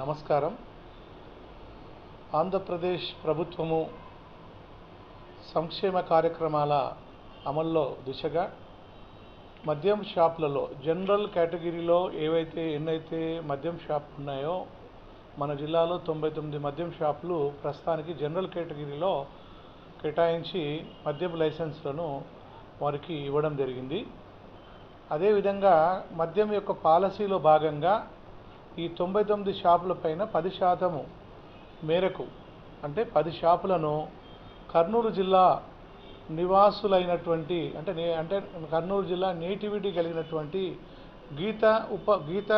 నమస్కారం. ఆంధ్రప్రదేశ్ ప్రభుత్వము సంక్షేమ కార్యక్రమాల అమల్లో దిశగా మద్యం షాపులలో జనరల్ కేటగిరీలో ఏవైతే ఎన్నైతే మద్యం షాపులు ఉన్నాయో మన జిల్లాలో తొంభై తొమ్మిది మద్యం షాపులు ప్రస్తుతానికి జనరల్ కేటగిరీలో కేటాయించి మద్యం లైసెన్స్లను వారికి ఇవ్వడం జరిగింది. అదేవిధంగా మద్యం యొక్క పాలసీలో భాగంగా ఈ తొంభై తొమ్మిది షాపుల పైన పది శాతము మేరకు అంటే పది షాపులను కర్నూలు జిల్లా నివాసులైనటువంటి అంటే నే అంటే కర్నూలు జిల్లా నేటివిటీ కలిగినటువంటి గీత ఉప గీత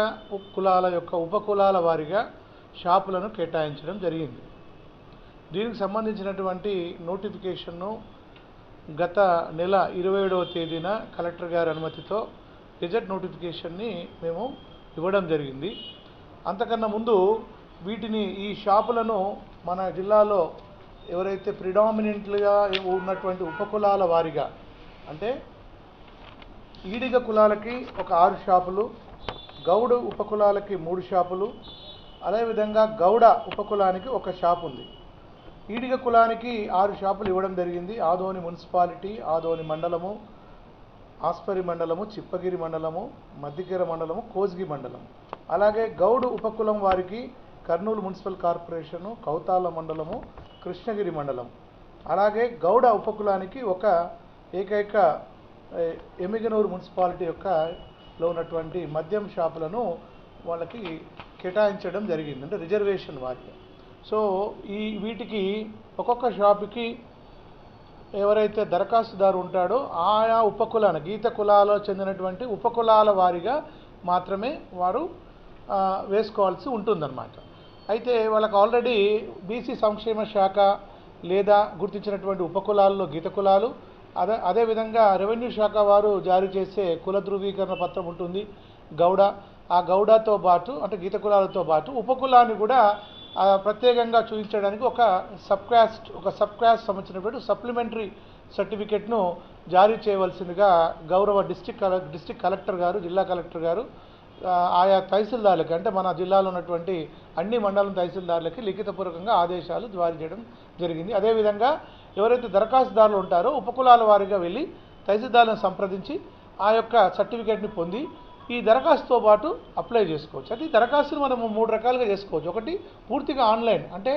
కులాల యొక్క ఉపకులాల వారిగా షాపులను కేటాయించడం జరిగింది. దీనికి సంబంధించినటువంటి నోటిఫికేషన్ను గత నెల ఇరవై ఏడవ తేదీన కలెక్టర్ గారి అనుమతితో గెజెట్ నోటిఫికేషన్ని మేము ఇవ్వడం జరిగింది. అంతకన్నా ముందు వీటిని ఈ షాపులను మన జిల్లాలో ఎవరైతే ప్రిడామినెంట్లుగా ఉన్నటువంటి ఉపకులాల వారిగా అంటే ఈడిగ కులాలకి ఒక ఆరు షాపులు గౌడ ఉపకులాలకి మూడు షాపులు అదేవిధంగా గౌడ ఉపకులానికి ఒక షాప్ ఉంది. ఈడిగ కులానికి ఆరు షాపులు ఇవ్వడం జరిగింది. ఆదోని మున్సిపాలిటీ ఆదోని మండలము ఆస్పరి మండలము చిప్పగిరి మండలము మద్దికెర మండలము కోజ్గి మండలం అలాగే గౌడ్ ఉపకులం వారికి కర్నూలు మున్సిపల్ కార్పొరేషను కౌతాల మండలము కృష్ణగిరి మండలం. అలాగే గౌడ ఉపకులానికి ఒక ఏకైక ఎమిగనూరు మున్సిపాలిటీ యొక్క లో ఉన్నటువంటి మద్యం షాపులను వాళ్ళకి కేటాయించడం జరిగింది అంటే రిజర్వేషన్ వారికి సో ఈ వీటికి ఒక్కొక్క షాపుకి ఎవరైతే దరఖాస్తుదారు ఉంటాడో ఆయా ఉపకులాన గీత కులాలో చెందినటువంటి ఉపకులాల వారిగా మాత్రమే వారు వేసుకోవాల్సి ఉంటుందన్నమాట. అయితే వాళ్ళకి ఆల్రెడీ బీసీ సంక్షేమ శాఖ లేదా గుర్తించినటువంటి ఉపకులాల్లో గీత కులాలు అదే అదేవిధంగా రెవెన్యూ శాఖ వారు జారీ చేసే కుల ధృవీకరణ పత్రం ఉంటుంది గౌడ. ఆ గౌడతో పాటు అంటే గీత కులాలతో పాటు ఉపకులాన్ని కూడా ప్రత్యేకంగా చూపించడానికి ఒక సబ్ క్యాస్ట్ ఒక సబ్ క్యాస్ట్ సంబంధించినటువంటి సప్లిమెంటరీ సర్టిఫికెట్ను జారీ చేయవలసిందిగా గౌరవ డిస్టిక్ కల డిస్టిక్ కలెక్టర్ గారు జిల్లా కలెక్టర్ గారు ఆయా తహసీల్దార్లకి అంటే మన జిల్లాలో ఉన్నటువంటి అన్ని మండలం తహసీల్దార్లకి లిఖితపూర్వకంగా ఆదేశాలు జారీ చేయడం జరిగింది. అదేవిధంగా ఎవరైతే దరఖాస్తుదారులు ఉంటారో ఉపకులాల వారిగా వెళ్ళి తహసీల్దార్లను సంప్రదించి ఆ యొక్క సర్టిఫికేట్ని పొంది ఈ దరఖాస్తుతో పాటు అప్లై చేసుకోవచ్చు. అయితే ఈ దరఖాస్తును మనము మూడు రకాలుగా చేసుకోవచ్చు. ఒకటి పూర్తిగా ఆన్లైన్ అంటే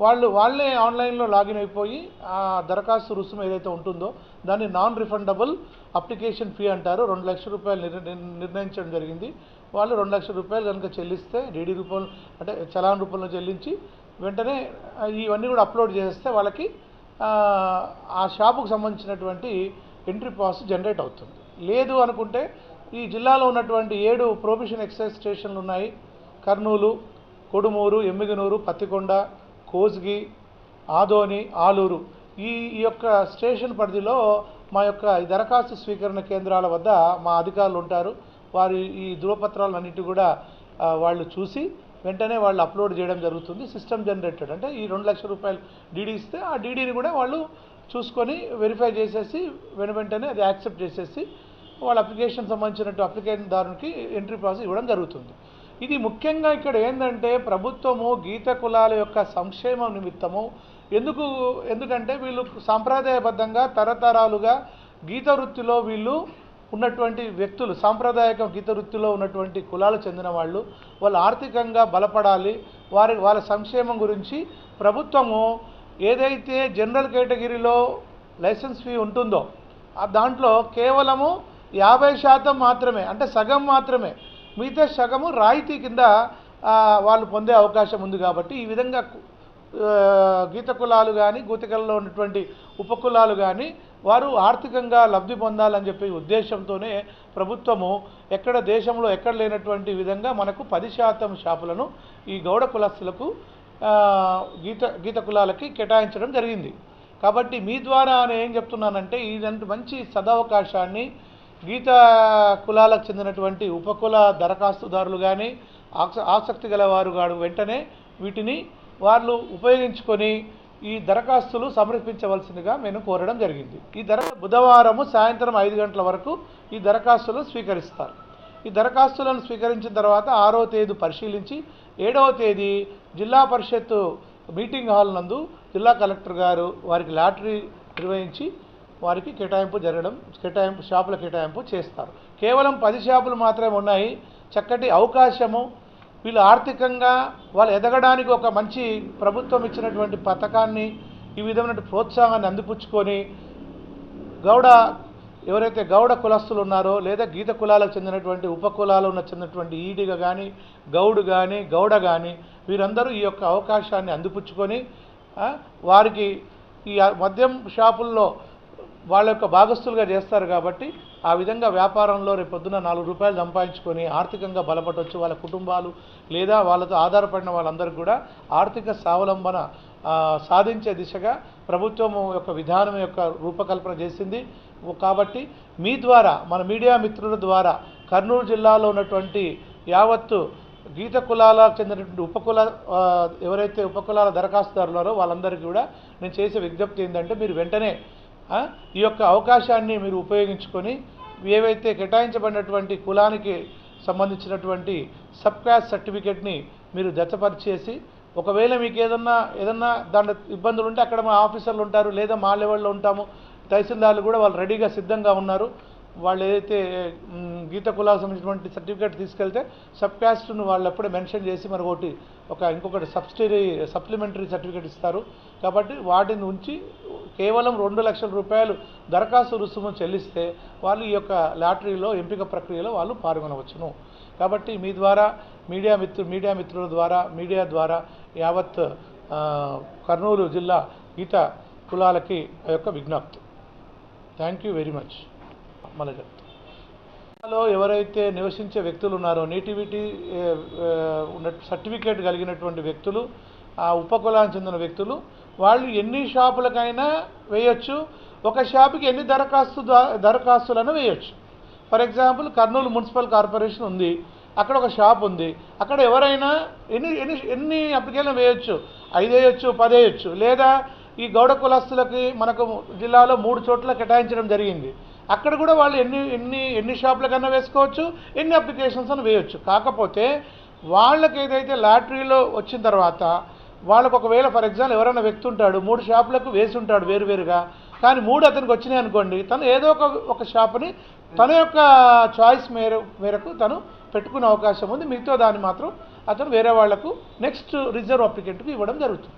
వాళ్ళు వాళ్ళే ఆన్లైన్లో లాగిన్ అయిపోయి ఆ దరఖాస్తు రుసుము ఏదైతే ఉంటుందో దాన్ని నాన్ రిఫండబుల్ అప్లికేషన్ ఫీ అంటారు. రెండు లక్షల రూపాయలు నిర్- నిర్ణయించడం జరిగింది. వాళ్ళు రెండు లక్షల రూపాయలు కనుక చెల్లిస్తే డీడీ రూపంలో అంటే చలాన్ రూపంలో చెల్లించి వెంటనే ఇవన్నీ కూడా అప్లోడ్ చేస్తే వాళ్ళకి ఆ, షాపుకు సంబంధించినటువంటి ఎంట్రీ పాస్ జనరేట్ అవుతుంది. లేదు అనుకుంటే ఈ జిల్లాలో ఉన్నటువంటి ఏడు ప్రొఫెషన్ ఎక్సైజ్ స్టేషన్లు ఉన్నాయి. కర్నూలు కొడుమూరు ఎమ్మిగనూరు పత్తికొండ కోజ్గి ఆదోని ఆలూరు ఈ ఈ యొక్క స్టేషన్ పరిధిలో మా యొక్క దరఖాస్తు స్వీకరణ కేంద్రాల వద్ద మా అధికారులు ఉంటారు. వారి ఈ ధృవపత్రాలన్నిటి కూడా వాళ్ళు చూసి వెంటనే వాళ్ళు అప్లోడ్ చేయడం జరుగుతుంది. సిస్టమ్ జనరేటెడ్ అంటే ఈ రెండు లక్షల రూపాయలు డీడీ ఇస్తే ఆ డీడీని కూడా వాళ్ళు చూసుకొని వెరిఫై చేసేసి వెను వెంటనే అది యాక్సెప్ట్ చేసేసి వాళ్ళ అప్లికేషన్ సంబంధించినట్టు అప్లికేషన్ దారునికి ఎంట్రీ ప్రాసెస్ ఇవ్వడం జరుగుతుంది. ఇది ముఖ్యంగా ఇక్కడ ఏంటంటే ప్రభుత్వము గీత కులాల యొక్క సంక్షేమం నిమిత్తము. ఎందుకు ఎందుకంటే వీళ్ళు సాంప్రదాయబద్ధంగా తరతరాలుగా గీత వృత్తిలో వీళ్ళు ఉన్నటువంటి వ్యక్తులు సాంప్రదాయక గీత వృత్తిలో ఉన్నటువంటి కులాలు చెందిన వాళ్ళు వాళ్ళు ఆర్థికంగా బలపడాలి. వారి వాళ్ళ సంక్షేమం గురించి ప్రభుత్వము ఏదైతే జనరల్ కేటగిరీలో లైసెన్స్ ఫీ ఉంటుందో దాంట్లో కేవలము యాభై శాతం మాత్రమే అంటే సగం మాత్రమే మిగతా సగము రాయితీ కింద వాళ్ళు పొందే అవకాశం ఉంది కాబట్టి ఈ విధంగా గీత కులాలు కానీ గూతికల్లో ఉన్నటువంటి ఉపకులాలు కానీ వారు ఆర్థికంగా లబ్ధి పొందాలని చెప్పే ఉద్దేశంతోనే ప్రభుత్వము ఎక్కడ దేశంలో ఎక్కడ లేనటువంటి విధంగా మనకు పది శాతం షాపులను ఈ గౌడ కులస్తులకు గీత గీత కులాలకి కేటాయించడం జరిగింది. కాబట్టి మీ ద్వారా నేను ఏం చెప్తున్నానంటే ఇదంటే మంచి సదవకాశాన్ని గీత కులాలకు చెందినటువంటి ఉపకుల దరఖాస్తుదారులు కానీ ఆసక్తి గలవారు గాడు కాడు వెంటనే వీటిని వాళ్ళు ఉపయోగించుకొని ఈ దరఖాస్తులు సమర్పించవలసిందిగా మేము కోరడం జరిగింది. ఈ దర బుధవారము సాయంత్రం ఐదు గంటల వరకు ఈ దరఖాస్తులు స్వీకరిస్తారు. ఈ దరఖాస్తులను స్వీకరించిన తర్వాత ఆరో తేదీ పరిశీలించి ఏడవ తేదీ జిల్లా పరిషత్తు మీటింగ్ హాల్ నందు జిల్లా కలెక్టర్ గారు వారికి లాటరీ నిర్వహించి వారికి కేటాయింపు జరగడం కేటాయింపు షాపుల కేటాయింపు చేస్తారు. కేవలం పది షాపులు మాత్రమే ఉన్నాయి. చక్కటి అవకాశము. వీళ్ళు ఆర్థికంగా వాళ్ళు ఎదగడానికి ఒక మంచి ప్రభుత్వం ఇచ్చినటువంటి పథకాన్ని ఈ విధమైన ప్రోత్సాహాన్ని అందిపుచ్చుకొని గౌడ ఎవరైతే గౌడ కులస్తులు ఉన్నారో లేదా గీత కులాలకు చెందినటువంటి ఉప కులాలు ఉన్న చెందినటువంటి ఈడిగ కానీ గౌడు కానీ గౌడ కానీ వీరందరూ ఈ యొక్క అవకాశాన్ని అందిపుచ్చుకొని వారికి ఈ మద్యం షాపుల్లో వాళ్ళ యొక్క భాగస్తులుగా చేస్తారు కాబట్టి ఆ విధంగా వ్యాపారంలో రేపు పొద్దున నాలుగు రూపాయలు సంపాదించుకొని ఆర్థికంగా బలపడవచ్చు వాళ్ళ కుటుంబాలు లేదా వాళ్ళతో ఆధారపడిన వాళ్ళందరికీ కూడా ఆర్థిక స్వావలంబన సాధించే దిశగా ప్రభుత్వం యొక్క విధానం యొక్క రూపకల్పన చేసింది. కాబట్టి మీ ద్వారా మన మీడియా మిత్రుల ద్వారా కర్నూలు జిల్లాలో ఉన్నటువంటి యావత్తు గీత కులాలకు చెందినటువంటి ఉపకుల ఎవరైతే ఉపకులాల దరఖాస్తుదారులారో వాళ్ళందరికీ కూడా నేను చేసే విజ్ఞప్తి ఏంటంటే మీరు వెంటనే ఈ యొక్క అవకాశాన్ని మీరు ఉపయోగించుకొని ఏవైతే కేటాయించబడినటువంటి కులానికి సంబంధించినటువంటి సబ్ క్యాస్ట్ సర్టిఫికేట్ని మీరు జతపరిచేసి ఒకవేళ మీకు ఏదన్నా ఏదన్నా దాంట్లో ఇబ్బందులు ఉంటే అక్కడ మా ఆఫీసర్లు ఉంటారు లేదా మా లెవెల్లో ఉంటాము. తహసీల్దార్లు కూడా వాళ్ళు రెడీగా సిద్ధంగా ఉన్నారు. వాళ్ళు ఏదైతే గీత కులాలకు సంబంధించినటువంటి సర్టిఫికేట్ తీసుకెళ్తే సబ్ క్యాస్ట్ను వాళ్ళు అప్పుడే మెన్షన్ చేసి మరొకటి ఒక ఇంకొకటి సబ్సిడీ సప్లిమెంటరీ సర్టిఫికేట్ ఇస్తారు. కాబట్టి వాటిని ఉంచి కేవలం రెండు లక్షల రూపాయలు దరఖాస్తు రుసుము చెల్లిస్తే వాళ్ళు ఈ యొక్క లాటరీలో ఎంపిక ప్రక్రియలో వాళ్ళు పాల్గొనవచ్చును. కాబట్టి మీ ద్వారా మీడియా మిత్రు మీడియా మిత్రుల ద్వారా మీడియా ద్వారా యావత్ కర్నూలు జిల్లా గీత కులాలకి ఆ యొక్క విజ్ఞప్తి. థ్యాంక్ యూ వెరీ మచ్ మళ్ళీ జిల్లాలో ఎవరైతే నివసించే వ్యక్తులు ఉన్నారో నేటివిటీ ఉన్న సర్టిఫికేట్ కలిగినటువంటి వ్యక్తులు ఆ ఉపకులానికి చెందిన వ్యక్తులు వాళ్ళు ఎన్ని షాపులకైనా వేయొచ్చు. ఒక షాపుకి ఎన్ని దరఖాస్తు దరఖాస్తులను వేయొచ్చు. For example Kurnool municipal corporation ఉంది. అక్కడ ఒక షాప్ ఉంది. అక్కడ ఎవరైనా ఎన్ని ఎన్ని ఎన్ని అప్లికేషన్ వేయొచ్చు? ఐదు వేయొచ్చు పది వేయొచ్చు. లేదా ఈ గౌడ కులస్తులకి మనకు జిల్లాలో మూడు చోట్ల కేటాయించడం జరిగింది. అక్కడ కూడా వాళ్ళు ఎన్ని ఎన్ని ఎన్ని షాపులకన్నా వేసుకోవచ్చు ఎన్ని అప్లికేషన్స్ అని వేయొచ్చు. కాకపోతే వాళ్ళకి ఏదైతే లాటరీలో వచ్చిన తర్వాత వాళ్ళకు ఒకవేళ ఫర్ ఎగ్జాంపుల్ ఎవరైనా వ్యక్తి ఉంటాడు మూడు షాపులకు వేసి ఉంటాడు వేరువేరుగా కానీ మూడు అతనికి వచ్చినాయి అనుకోండి తను ఏదో ఒక ఒక షాపుని తన యొక్క చాయిస్ మేర మేరకు తను పెట్టుకునే అవకాశం ఉంది. మిగతా దాన్ని మాత్రం అతను వేరే వాళ్ళకు నెక్స్ట్ రిజర్వ్ అప్లికెంట్కి ఇవ్వడం జరుగుతుంది.